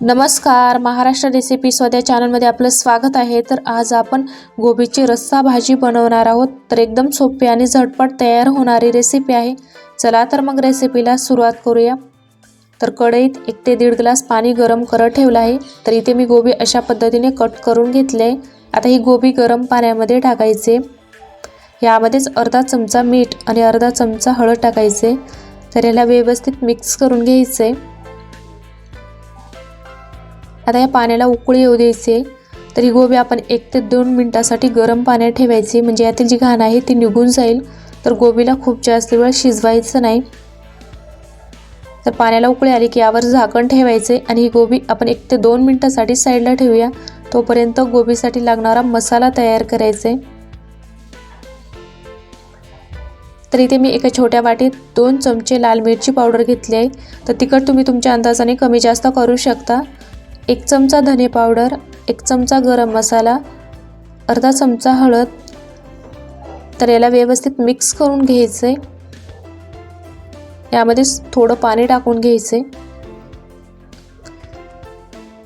नमस्कार. महाराष्ट्र रेसिपी स्वतः चॅनलमध्ये आपलं स्वागत आहे. तर आज आपण गोबीची रस्सा भाजी बनवणार आहोत. तर एकदम सोपी आणि झटपट तयार होणारी रेसिपी आहे. चला तर मग रेसिपीला सुरुवात करूया. तर कढईत एक ते दीड ग्लास पाणी गरम करत ठेवलं आहे. तर इथे मी गोबी अशा पद्धतीने कट करून घेतले आहे. आता ही गोबी गरम पाण्यामध्ये टाकायचे. यामध्येच अर्धा चमचा मीठ आणि अर्धा चमचा हळद टाकायचे. तर याला व्यवस्थित मिक्स करून घ्यायचं. आहे आता या पाण्याला उकळी येऊ द्यायची तर ही गोबी आपण एक ते दोन मिनटासाठी गरम पाण्यात ठेवायची. म्हणजे यातील जी घाण आहे ती निघून जाईल. तर गोबीला खूप जास्त वेळ शिजवायचं नाही. तर पाण्याला उकळी आली की यावर झाकण ठेवायचे आणि ही गोबी आपण एक ते दोन मिनटासाठी साईडला ठेवूया. तोपर्यंत गोबीसाठी लागणारा मसाला तयार करायचा. तर इथे मी एका छोट्या वाटीत दोन चमचे लाल मिरची पावडर घेतली आहे. तर तिखट तुम्ही तुमच्या अंदाजाने कमी जास्त करू शकता. एक चमचा धने पावडर एक चमचा गरम मसाला अर्धा चमचा हळद. तर याला व्यवस्थित मिक्स करून घ्यायचं. आहे यामध्ये थोडं पाणी टाकून घ्यायचं. आहे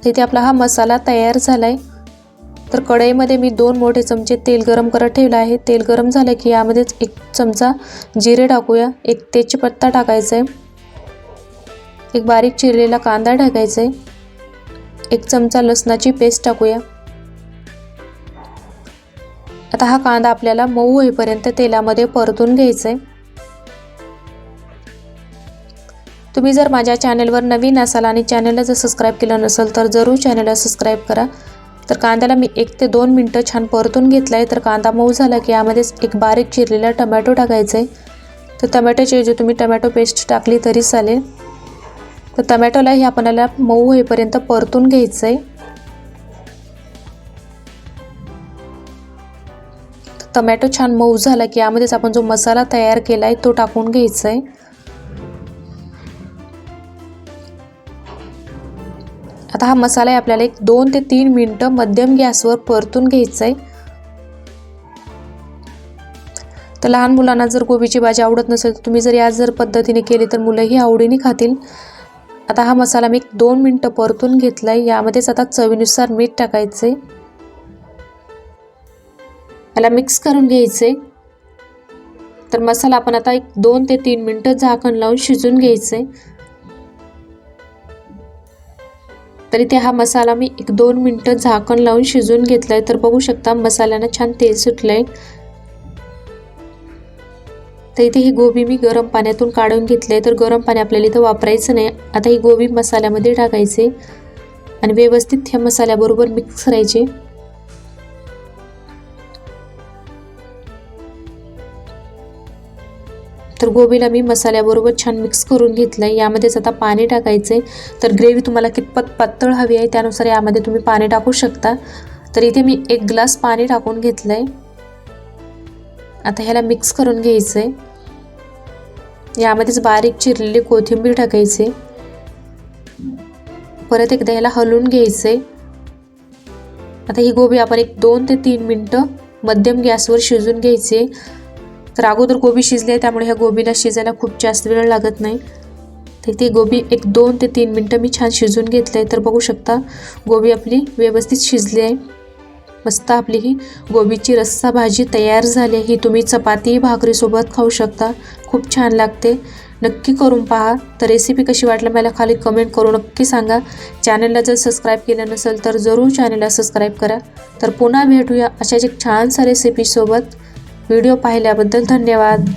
तिथे आपला हा मसाला तयार झाला आहे तर कढईमध्ये मी दोन मोठे चमचे तेल गरम करत ठेवलं आहे. तेल गरम झालं की यामध्येच एक चमचा जिरे टाकूया. एक तेजपत्ता टाकायचा आहे एक बारीक चिरलेला कांदा टाकायचा आहे एक चमचा लसणाची पेस्ट टाकूया. आता हा कांदा आपल्याला मऊ होईपर्यंत तेलामध्ये परतून घ्यायचा आहे तुम्ही जर माझ्या चॅनलवर नवीन असाल आणि चॅनलला जर सबस्क्राईब केलं नसेल तर जरूर चॅनलला सबस्क्राईब करा. तर कांद्याला मी एक ते दोन मिनटं छान परतून घेतला आहे तर कांदा मऊ झाला की यामध्येच एक बारीक चिरलेला टमॅटो टाकायचा आहे तर टमॅटोची ऐवजी तुम्ही टमॅटो पेस्ट टाकली तरी चालेल. तर टमॅटोला हे आपल्याला मऊ होईपर्यंत परतून घ्यायचं आहे टमॅटो छान मऊ झाला की यामध्येच आपण जो मसाला तयार केला आहे तो टाकून घ्यायचा आहे आता हा मसाला आहे आपल्याला एक दोन ते तीन मिनटं मध्यम गॅसवर परतून घ्यायचा आहे तर लहान मुलांना जर गोबीची भाजी आवडत नसेल तर तुम्ही जर या जर पद्धतीने केली तर मुलंही आवडीने खातील. आता हा मसाला मी दोन मिनटं परतून घेतला आहे यामध्येच आता चवीनुसार मीठ टाकायचं आहे याला मिक्स करून घ्यायचे तर मसाला आपण आता एक दोन ते तीन मिनटं झाकण लावून शिजून घ्यायचे तर इथे हा मसाला मी एक दोन मिनटं झाकण लावून शिजून आहे तर बघू शकता मसाल्यानं छान तेल सुटलं आहे तर इथे ही गोबी मी गरम पाण्यातून काढून घेतले तर गरम पाणी आपल्याला इथं वापरायचं नाही. आता ही गोबी मसाल्यामध्ये टाकायचे. आणि व्यवस्थित ह्या मसाल्याबरोबर मिक्स करायचे. तर गोबीला मी मसाल्याबरोबर छान मिक्स करून घेतलं आहे. यामध्येच आता पाणी टाकायचं. आहे तर ग्रेव्ही तुम्हाला कितपत पातळ हवी आहे त्यानुसार यामध्ये तुम्ही पाणी टाकू शकता. तर इथे मी एक ग्लास पाणी टाकून घेतलं आहे आता ह्याला मिक्स करून घ्यायचं आहे यामध्येच बारीक चिरलेली कोथिंबीर टाकायचे. परत एकदा ह्याला हलवून घ्यायचे. आता ही गोबी आपण एक दोन ते तीन मिनटं मध्यम गॅसवर शिजून घ्यायचे. तर अगोदर गोबी शिजली आहे त्यामुळे ह्या गोबीला शिजायला खूप जास्त वेळ लागत नाही. तर ती गोबी एक दोन ते तीन मिनटं मी छान शिजून घेतलं आहे. तर बघू शकता गोबी आपली व्यवस्थित शिजली आहे. मस्त आपली ही गोबीची रस्सा भाजी तयार झाली आहे. ही तुम्ही चपाती भाकरीसोबत खाऊ शकता. खूप छान लागते. नक्की करून पहा. तर रेसिपी कशी वाटलं मला खाली कमेंट करून नक्की सांगा. चॅनलला जर सबस्क्राईब केलं नसेल तर जरूर चॅनलला सबस्क्राईब करा. तर पुन्हा भेटूया अशाच एक छानसा रेसिपीसोबत व्हिडिओ पाहिल्याबद्दल धन्यवाद.